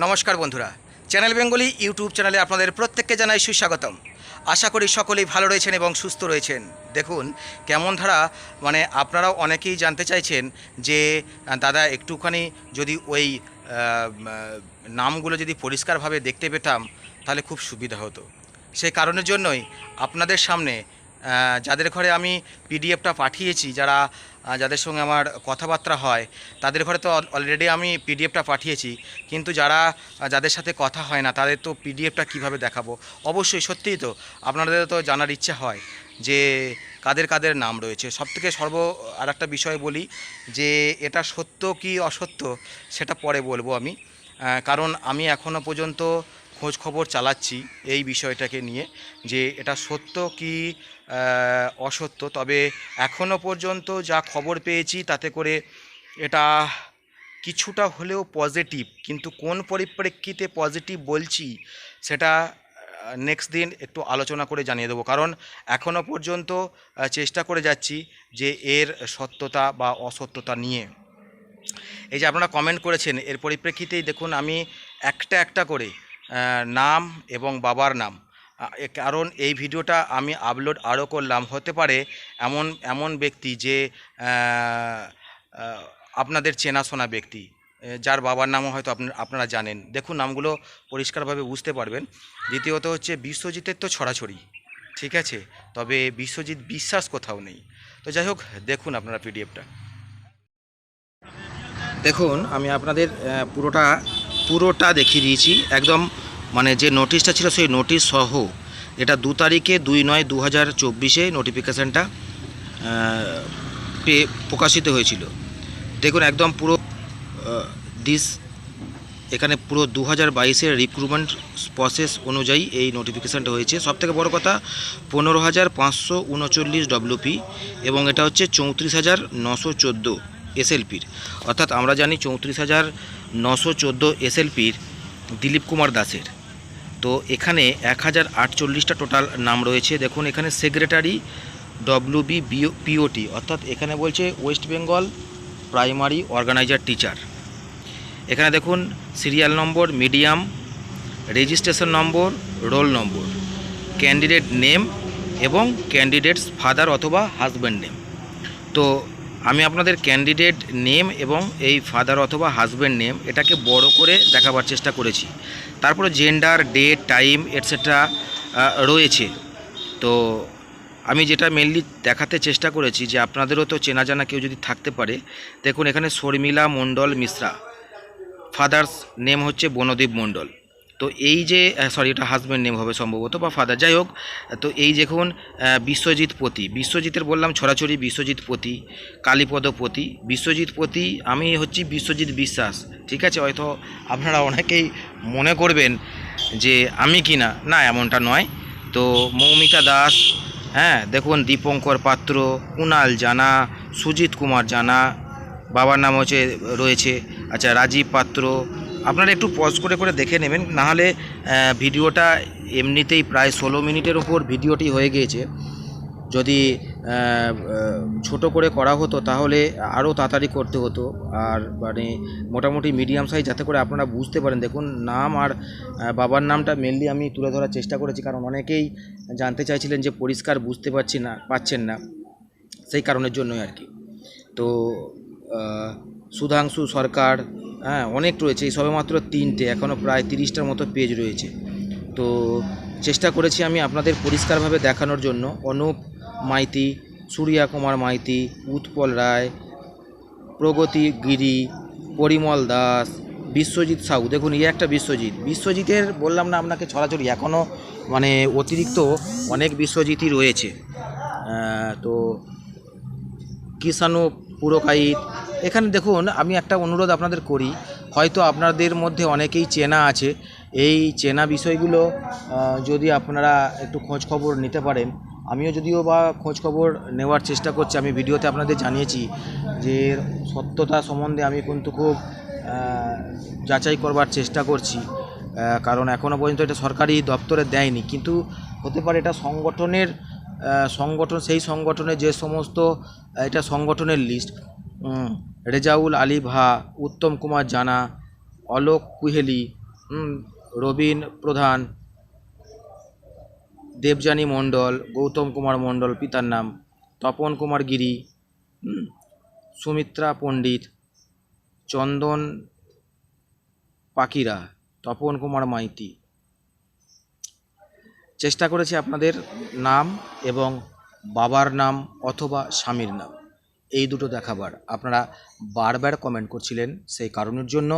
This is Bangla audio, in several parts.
নমস্কার বন্ধুরা। চ্যানেল বেঙ্গলি ইউটিউব চ্যানেলে আপনাদের প্রত্যেককে জানাই সুস্বাগতম। আশা করি সকলেই ভালো রয়েছেন এবং সুস্থ রয়েছেন। দেখুন, কেমন ধারা মানে আপনারাও অনেকেই জানতে চাইছেন যে দাদা একটুখানি যদি ওই নামগুলো যদি পরিষ্কারভাবে দেখতে পেতাম, তাহলে খুব সুবিধা হতো। সেই কারণের জন্যই আপনাদের সামনে যাদের ঘরে আমি পিডিএফটা পাঠিয়েছি, যারা যাদের সঙ্গে আমার কথাবার্তা হয়, তাদের ঘরে তো অলরেডি আমি পিডিএফটা পাঠিয়েছি। কিন্তু যারা যাদের সাথে কথা হয় না, তাদের তো পিডিএফটা কীভাবে দেখাবো? অবশ্যই, সত্যিই তো, আপনাদের তো জানার ইচ্ছা হয় যে কাদের কাদের নাম রয়েছে। সবথেকে সর্ব আর একটা বিষয় বলি যে, এটা সত্য কি অসত্য, সেটা পরে বলব আমি। কারণ আমি এখনও পর্যন্ত খোঁজ খবর চালাচ্ছি এই বিষয়টাকে নিয়ে যে এটা সত্য কি অসত্য। তবে এখনও পর্যন্ত যা খবর পেয়েছি তাতে করে এটা কিছুটা হলেও পজিটিভ, কিন্তু কোন পরিপ্রেক্ষিতে পজিটিভ বলছি সেটা নেক্সট দিন একটু আলোচনা করে জানিয়ে দেবো। কারণ এখনও পর্যন্ত চেষ্টা করে যাচ্ছি যে এর সত্যতা বা অসত্যতা নিয়ে। এই যে আপনারা কমেন্ট করেছেন, এর পরিপ্রেক্ষিতেই দেখুন আমি একটা একটা করে নাম এবং বাবার নাম। কারণ এই ভিডিওটা আমি আপলোড আরও করলাম। হতে পারে এমন এমন ব্যক্তি যে আপনাদের চেনাশোনা ব্যক্তি যার বাবার নামও হয়তো আপনা- আপনারা জানেন। দেখুন, নামগুলো পরিষ্কারভাবে বুঝতে পারবেন। দ্বিতীয়ত হচ্ছে বিশ্বজিতের তো ছড়াছড়ি, ঠিক আছে? তবে বিশ্বজিৎ বিশ্বাস কোথাও নেই। তো যাই হোক, দেখুন আপনারা পিডিএফটা। দেখুন, আমি আপনাদের পুরোটা পুরোটা দেখিয়ে দিয়েছি। একদম মানে যে নোটিশটা ছিল সেই নোটিশ সহ। এটা দু তারিখে দুই নয় দু হাজার চব্বিশে নোটিফিকেশানটা প্রকাশিত হয়েছিল। দেখুন, একদম পুরো দিস এখানে পুরো দু হাজার বাইশের রিক্রুটমেন্ট প্রসেস অনুযায়ী এই নোটিফিকেশানটা হয়েছে। সবথেকে বড় কথা, পনেরো হাজার পাঁচশো উনচল্লিশ ডব্লিউপি এবং এটা হচ্ছে চৌত্রিশ হাজার নশো চোদ্দ। এসএলপির। অর্থাৎ আমরা জানি চৌত্রিশ হাজার নশো চোদ্দ এসএলপির দিলীপ কুমার দাসের। তো এখানে এক হাজার আটচল্লিশটা টোটাল নাম রয়েছে। দেখুন, এখানে সেক্রেটারি ডব্লিউবি পিওটি, অর্থাৎ এখানে বলছে West Bengal primary organizer teacher. এখানে দেখুন, serial number, medium, registration number, roll number, candidate name এবং ক্যান্ডিডেটস ফাদার অথবা হাজব্যান্ড নেম। তো আমি আপনাদের ক্যান্ডিডেট নেম এবং এই ফাদার অথবা হাজব্যান্ড নেম এটাকে বড় করে দেখাবার চেষ্টা করেছি। তারপরে জেন্ডার ডেট টাইম এটসেট্রা রয়েছে। তো আমি যেটা মেনলি দেখাতে চেষ্টা করেছি যে আপনাদেরও তো চেনা জানা কেউ যদি থাকতে পারে, দেখুন এখানে শর্মিলা মণ্ডল মিশ্রা। ফাদার্স নেম হচ্ছে বনদীপ মণ্ডল। তো এই যে সরি এটা হাজব্যান্ড নেম হবে সম্ভবত বা ফাদার যাই হোক, তো এই দেখুন বিশ্বজিৎ পতি, বিশ্বজিতের বললাম ছড়াছড়ি বিশ্বজিৎ পতি, কালীপদ পতি, বিশ্বজিৎ পতি, আমি হচ্ছি বিশ্বজিৎ বিশ্বাস, ঠিক আছে? হয়তো আপনারা অনেকেই মনে করবেন যে আমি কি না না এমনটা নয়। তো মৌমিতা দাস হ্যাঁ দেখুন দীপঙ্কর পাত্র কুণাল জানা, সুজিত কুমার জানা, বাবার নাম হচ্ছে, রয়েছে আচ্ছা রাজীব পাত্র আপনারা একটু পজ করে করে দেখে নেবেন, নাহলে ভিডিওটা এমনিতেই প্রায় ষোলো মিনিটের ওপর ভিডিওটি হয়ে গিয়েছে। যদি ছোট করে করা হতো, তাহলে আরও তাড়াতাড়ি করতে হতো। আর মানে মোটামুটি মিডিয়াম সাইজ যাতে করে আপনারা বুঝতে পারেন। দেখুন, নাম আর বাবার নামটা মেনলি আমি তুলে ধরার চেষ্টা করেছি, কারণ অনেকেই জানতে চাইছিলেন যে পরিষ্কার বুঝতে পারছি না, পাচ্ছেন না। সেই কারণের জন্যই আর কি। তো সুধাংশু সরকার হ্যাঁ অনেক রয়েছে। এই সবেমাত্র তিনটে এখনও প্রায় তিরিশটার মতো পেজ রয়েছে। তো চেষ্টা করেছি আমি আপনাদের পরিষ্কারভাবে দেখানোর জন্য। অনুপ মাইতি, সূর্যা কুমার মাইতি, উৎপল রায়, প্রগতি গিরি, পরিমল দাস, বিশ্বজিৎ সাউ দেখুন, এই একটা বিশ্বজিৎ। বিশ্বজিতের বললাম না আপনাকে ছড়াছড়ি এখনও মানে অতিরিক্ত অনেক বিশ্বজিৎই রয়েছে। তো কিষাণু পুরকাইত এখানে দেখুন, আমি একটা অনুরোধ আপনাদের করি। হয়তো আপনাদের মধ্যে অনেকেই চেনা আছে। এই চেনা বিষয়গুলো যদি আপনারা একটু খোঁজ খবর নিতে পারেন। আমিও যদিও বা খোঁজ খবর নেওয়ার চেষ্টা করছি, আমি ভিডিওতে আপনাদের জানিয়েছি যে সত্যতা সম্বন্ধে আমি কিন্তু খুব যাচাই করবার চেষ্টা করছি। কারণ এখনও পর্যন্ত এটা সরকারি দপ্তরে দেয়নি। কিন্তু হতে পারে এটা সংগঠনের সংগঠন, সেই সংগঠনের যে সমস্ত এটা সংগঠনের লিস্ট রেজাউল আলী ভা উত্তম কুমার জানা, অলোক কুহেলি রবীন প্রধান, দেবযানী মণ্ডল, গৌতম কুমার মণ্ডল পিতার নাম, তপন কুমার গিরি সুমিত্রা পণ্ডিত, চন্দন পাকিরা, তপন কুমার মাইতি। চেষ্টা করেছি আপনাদের নাম এবং বাবার নাম অথবা স্বামীর নাম। এই দুটো দেখাবার। আপনারা বারবার কমেন্ট করছিলেন সেই কারণের জন্য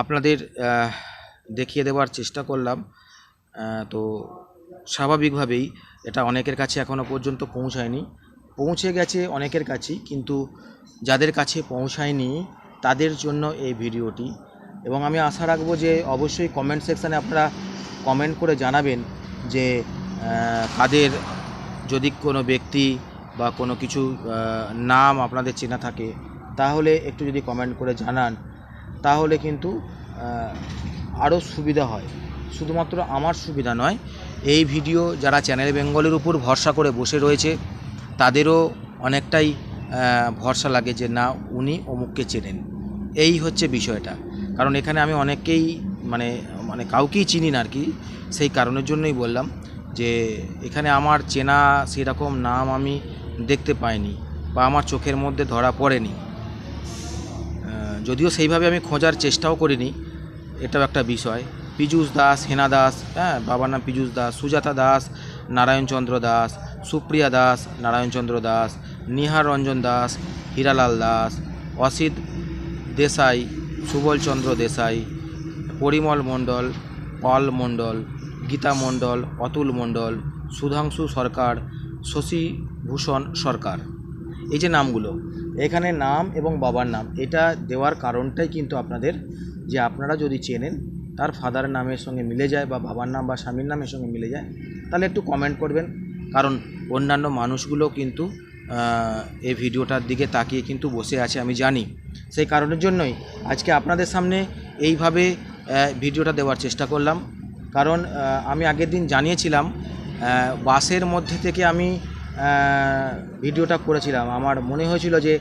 আপনাদের দেখিয়ে দেওয়ার চেষ্টা করলাম। তো স্বাভাবিকভাবেই এটা অনেকের কাছে এখনও পর্যন্ত পৌঁছায়নি। পৌঁছে গেছে অনেকের কাছেই, কিন্তু যাদের কাছে পৌঁছায়নি তাদের জন্য এই ভিডিওটি। এবং আমি আশা রাখব যে অবশ্যই কমেন্ট সেকশানে আপনারা কমেন্ট করে জানাবেন যে কাদের যদি কোনো ব্যক্তি বা কোনো কিছু নাম আপনাদের চেনা থাকে, তাহলে একটু যদি কমেন্ট করে জানান, তাহলে কিন্তু আরও সুবিধা হয়। শুধুমাত্র আমার সুবিধা নয়, এই ভিডিও যারা চ্যানেল বেঙ্গলের উপর ভরসা করে বসে রয়েছে, তাদেরও অনেকটাই ভরসা লাগে যে না, উনি অমুককে চেনেন। এই হচ্ছে বিষয়টা। কারণ এখানে আমি অনেককেই মানে মানে কাউকেই চিনি না আর কি, সেই কারণের জন্যই বললাম যে, এখানে আমার চেনা সেরকম নাম আমি দেখতে পাইনি বা আমার চোখের মধ্যে ধরা পড়েনি। যদিও সেইভাবে আমি খোঁজার চেষ্টাও করিনি, এটাও একটা বিষয়। পীযূষ দাস, হেনা দাস হ্যাঁ বাবার নাম পীযূষ দাস, সুজাতা দাস নারায়ণচন্দ্র দাস, সুপ্রিয়া দাস নারায়ণচন্দ্র দাস নিহার রঞ্জন দাস, হীরালাল দাস, অসিত দেশাই সুবলচন্দ্র দেশাই, পরিমল মণ্ডল, পাল মণ্ডল, গীতা মণ্ডল, অতুল মণ্ডল, সুধাংশু সরকার শশী ভূষণ সরকার। এই যে নামগুলো, এখানে নাম এবং বাবার নাম, এটা দেওয়ার কারণটাই কিন্তু আপনাদের যে আপনারা যদি চেনেন, তার ফাদার নামের সঙ্গে মিলে যায় বা বাবার নাম বা স্বামীর নামের সঙ্গে মিলে যায়, তাহলে একটু কমেন্ট করবেন। কারণ অন্যান্য মানুষগুলো কিন্তু এই ভিডিওটার দিকে তাকিয়ে কিন্তু বসে আছে, আমি জানি। সেই কারণের জন্যই আজকে আপনাদের সামনে এইভাবে ভিডিওটা দেওয়ার চেষ্টা করলাম। কারণ আমি আগের দিন জানিয়েছিলাম বাসের মধ্যে থেকে আমি ভিডিওটা করেছিলাম। আমার মনে হয়েছিল যে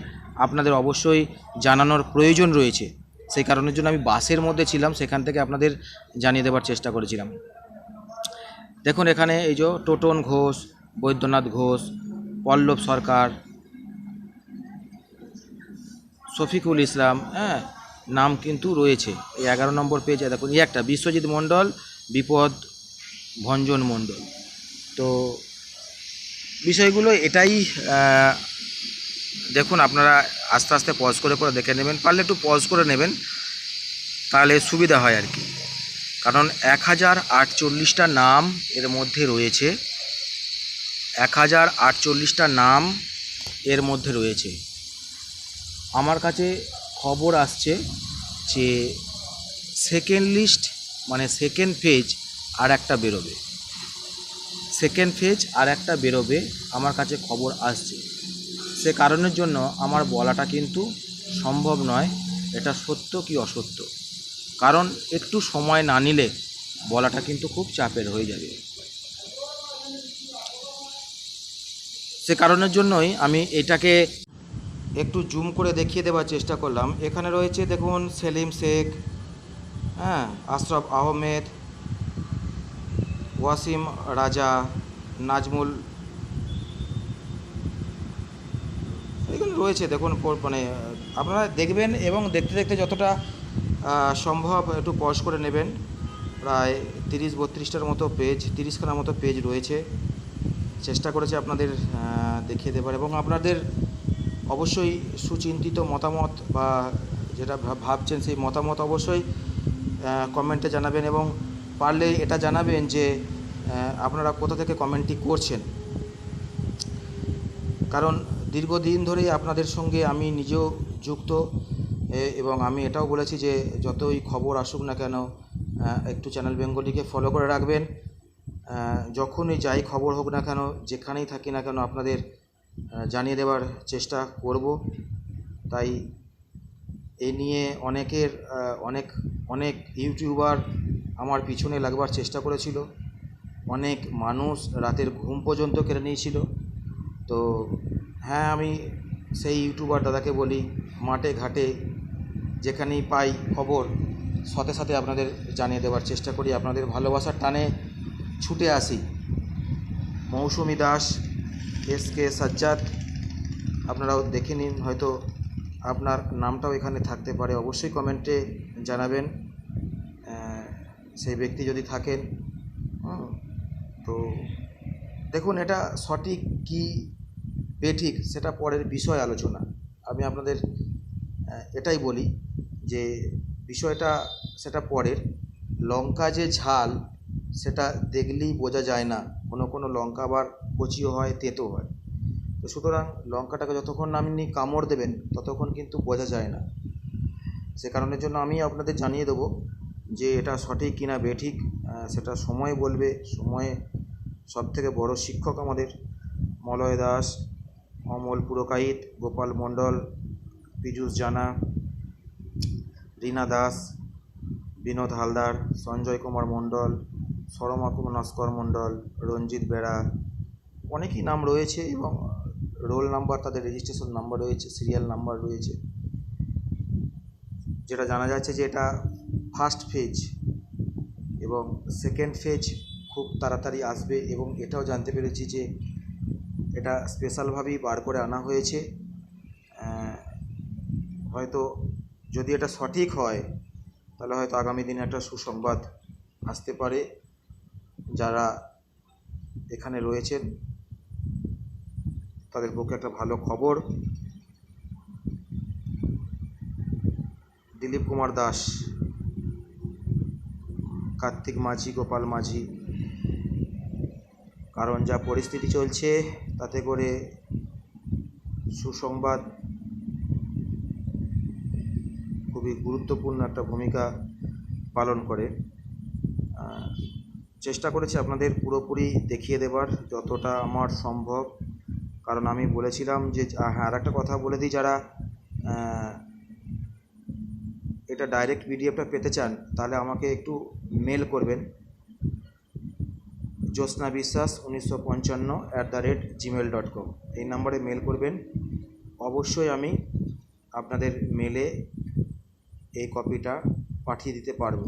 আপনাদের অবশ্যই জানানোর প্রয়োজন রয়েছে। সেই কারণের জন্য আমি বাসের মধ্যে ছিলাম, সেখান থেকে আপনাদের জানিয়ে দেওয়ার চেষ্টা করেছিলাম। দেখুন এখানে এই যে টোটন ঘোষ, বৈদ্যনাথ ঘোষ, পল্লব সরকার, শফিকুল ইসলাম হ্যাঁ নাম কিন্তু রয়েছে। এই এগারো নম্বর পেজে দেখুন, এই একটা বিশ্বজিৎ মণ্ডল, বিপদ ভঞ্জন মণ্ডল। তো বিষয়গুলো এটাই দেখুন আপনারা আস্তে আস্তে পজ করে করে দেখে নেবেন, পারলে একটু পজ করে নেবেন, তাহলে সুবিধা হয় আর কি। কারণ এক হাজার আটচল্লিশটা নাম এর মধ্যে রয়েছে। এক হাজার আটচল্লিশটা নাম এর মধ্যে রয়েছে। আমার কাছে খবর আসছে যে সেকেন্ড লিস্ট মানে সেকেন্ড পেজ আর একটা বেরোবে। সেকেন্ড ফেজ আর একটা বেরোবে, আমার কাছে খবর আসছে। সে কারণের জন্য আমার বলাটা কিন্তু সম্ভব নয়, এটা সত্য কি অসত্য? কারণ একটু সময় না নিলে বলাটা কিন্তু খুব চাপের হয়ে যাবে। সে কারণের জন্যই আমি এটাকে একটু জুম করে দেখিয়ে দেওয়ার চেষ্টা করলাম। এখানে রয়েছে দেখুন সেলিম শেখ হ্যাঁ আশরাফ আহমেদ ওয়াসিম রাজা নাজমুল এগুলো রয়েছে দেখুন মানে আপনারা দেখবেন এবং দেখতে দেখতে যতটা সম্ভব একটু পজ করে নেবেন। প্রায় তিরিশ বত্রিশটার মতো পেজ তিরিশখানার মতো পেজ রয়েছে। চেষ্টা করেছি আপনাদের দেখিয়ে দেবার এবং আপনাদের অবশ্যই সুচিন্তিত মতামত বা যেটা ভাবছেন সেই মতামত অবশ্যই কমেন্টে জানাবেন এবং পারলে এটা জানাবেন যে আপনারা কোথা থেকে কমেন্টটি করছেন। কারণ দীর্ঘদিন ধরেই আপনাদের সঙ্গে আমি নিজেও যুক্ত এবং আমি এটাও বলেছি যে, যতই খবর আসুক না কেন একটু চ্যানেল বেঙ্গলিকে ফলো করে রাখবেন। যখনই যাই খবর হোক না কেন, যেখানেই থাকি না কেন, আপনাদের জানিয়ে দেওয়ার চেষ্টা করব। তাই এই নিয়ে অনেকের অনেক অনেক ইউটিউবার আমার পিছনে লাগবার চেষ্টা করেছিল। অনেক মানুষ রাতের ঘুম পর্যন্ত কেড়ে নিয়েছিল। তো হ্যাঁ আমি সেই ইউটিউবার দাদাকে বলি, মাঠে ঘাটে যেখানেই পাই খবর, সাথে সাথে আপনাদের জানিয়ে দেওয়ার চেষ্টা করি। আপনাদের ভালোবাসার টানে ছুটে আসি। মৌসুমি দাস, এস কে সাজ্জাদ, আপনারাও দেখে নিন। হয়তো আপনার নামটাও এখানে থাকতে পারে। অবশ্যই কমেন্টে জানাবেন। সেই ব্যক্তি যদি থাকেন তো দেখুন এটা সঠিক কি বেঠিক সেটা পরের বিষয় আলোচনা। আমি আপনাদের এটাই বলি যে বিষয়টা সেটা পরের। লঙ্কা যে ঝাল সেটা দেখলেই বোঝা যায় না, কোনো কোনো লঙ্কা আবার কচিও হয়, তেতো হয়। তো সুতরাং লঙ্কাটাকে যতক্ষণ আপনি কামড় দেবেন, ততক্ষণ কিন্তু বোঝা যায় না। সে কারণের জন্য আমি আপনাদের জানিয়ে দেবো যে এটা সঠিক কিনা বেঠিক সেটা সময় বলবে। সময়ে সব থেকে বড় শিক্ষক আমাদের মলয় দাস, অমল পুরকাইত গোপাল মণ্ডল, পীযূষ জানা, রীনা দাস, বিনোদ হালদার, সঞ্জয় কুমার মণ্ডল, সরমা কুমার নস্কর মণ্ডল, রঞ্জিত বেড়া, অনেকই নাম রয়েছে এবং রোল নাম্বার, তাদের রেজিস্ট্রেশন নাম্বার রয়েছে সিরিয়াল নাম্বার রয়েছে। যেটা জানা যাচ্ছে যে এটা ফার্স্ট ফেজ এবং সেকেন্ড ফেজ খুব তাড়াতাড়ি আসবে এবং এটাও জানতে পেরেছি যে এটা স্পেশালভাবেই বার করে আনা হয়েছে। হয়তো যদি এটা সঠিক হয়, তাহলে হয়তো আগামী দিনে একটা সুসংবাদ আসতে পারে যারা এখানে রয়েছেন। তাদের পক্ষে একটা ভালো খবর। দিলীপ কুমার দাস। কার্তিক মাঝি, গোপাল মাঝি। কারণ যা পরিস্থিতি চলছে, তাতে করে সুসংবাদ খুবই গুরুত্বপূর্ণ একটা ভূমিকা পালন করে। চেষ্টা করেছি আপনাদের পুরোপুরি দেখিয়ে দেবার যতটা আমার সম্ভব। কারণ আমি বলেছিলাম যে হ্যাঁ আর একটা কথা বলে দিই যারা এটা ডাইরেক্ট পিডিএফটা পেতে চান, তাহলে আমাকে একটু মেল করবেন। জ্যোৎস্না বিশ্বাস উনিশশো পঞ্চান্ন at the rate Gmail dot com এই নাম্বারে মেল করবেন। অবশ্যই আমি আপনাদের মেলে এই কপিটা পাঠিয়ে দিতে পারব।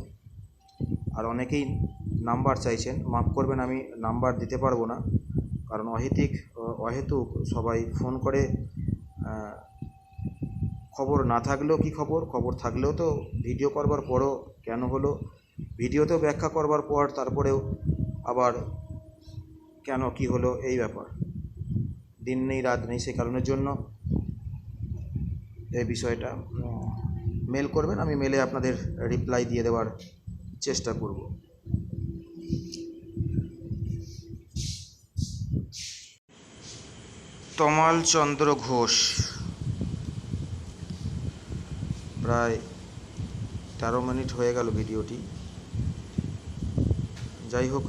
আর অনেকেই নাম্বার চাইছেন, মাফ করবেন আমি নাম্বার দিতে পারব না। কারণ অহেতিক, অহেতুক সবাই ফোন করে খবর না থাকলেও কি খবর? খবর থাকলেও তো ভিডিও করবার পরও কেন হলো? ভিডিওতেও ব্যাখ্যা করবার পর তারপরেও আবার কেন কি হলো এই ব্যাপার। দিন নেই, রাত নেই সেই কারণের জন্য এই বিষয়টা। মেল করবেন, আমি মেলে আপনাদের রিপ্লাই দিয়ে দেওয়ার চেষ্টা করব। তমাল চন্দ্র ঘোষ। প্রায় তেরো মিনিট হয়ে গেল ভিডিওটি। যাই হোক।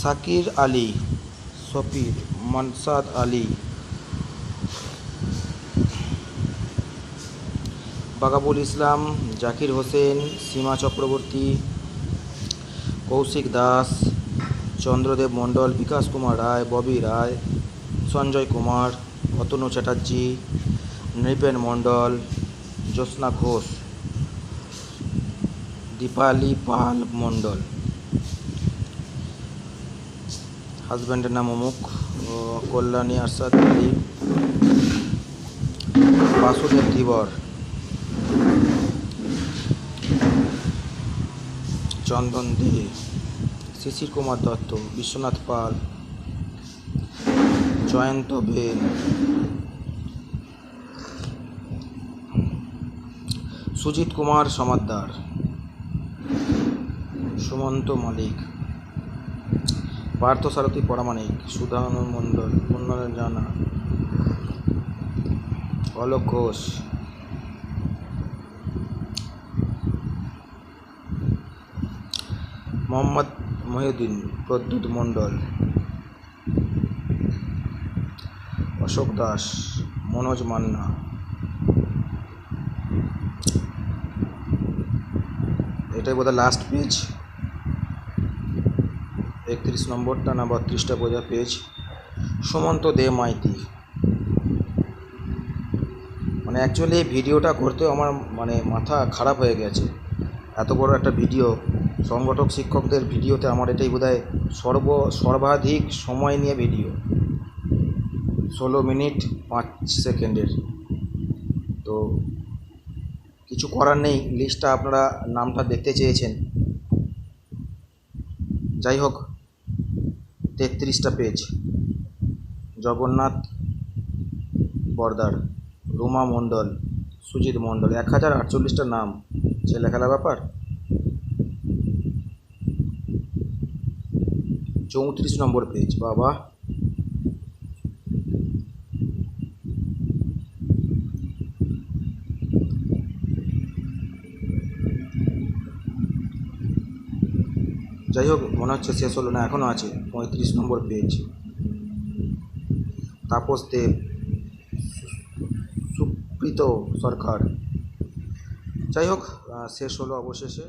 সাকির আলী, সফির, মনসাদ আলী, বাগাবুল ইসলাম, জাকির হোসেন, সীমা চক্রবর্তী, কৌশিক দাস, চন্দ্রদেব মণ্ডল, বিকাশ কুমার রায়, ববি রায় সঞ্জয় কুমার, অতনু চ্যাটার্জি, নৃপেন মণ্ডল, জ্যোৎস্না ঘোষ, দীপালি পাল মণ্ডল। হাজব্যান্ডের নাম অমুক কল্যাণী আরশাদ আলী, বাসুদেব ধীবর, চন্দন দে, শিশির কুমার দত্ত, বিশ্বনাথ পাল জয়ন্ত বেন সুজিত কুমার সমাদ্দার। সুমন্ত মালিক। পার্থসারথী পরামানিক সুধানু মণ্ডল। উন্নয়ন জানা। অলোক ঘোষ। মোহাম্মদ মহিউদ্দিন প্রদ্যুৎ মণ্ডল। অশোক দাস, মনোজ মান্না। এটাই বোধহয় লাস্ট পেজ একত্রিশ নম্বরটা না বত্রিশটা বোঝা পেজ সুমন্ত দে মাইতি। মানে অ্যাকচুয়ালি এই ভিডিওটা করতেও আমার মানে মাথা খারাপ হয়ে গেছে। এত বড় একটা ভিডিও। সংগঠক শিক্ষকদের ভিডিওতে আমার এটাই বোধহয় সর্ব সর্বাধিক সময় নিয়ে ভিডিও। ষোলো মিনিট পাঁচ সেকেন্ডের। তো কিছু করার নেই, লিস্টটা আপনারা নামটা দেখতে চেয়েছেন। যাই হোক, তেত্রিশটা পেজ। জগন্নাথ বর্দার, রুমা মণ্ডল, সুজিত মণ্ডল, এক হাজার আটচল্লিশটা নাম। ছেলে খেলা ব্যাপার? চৌত্রিশ নম্বর পেজ, বাবা। যাই হোক, মনে হচ্ছে শেষ হলো না, এখনও আছে, পঁয়ত্রিশ নম্বর পেজ তাপস দেব, সুপ্রীত সরকার। যাই হোক শেষ হলো অবশেষে।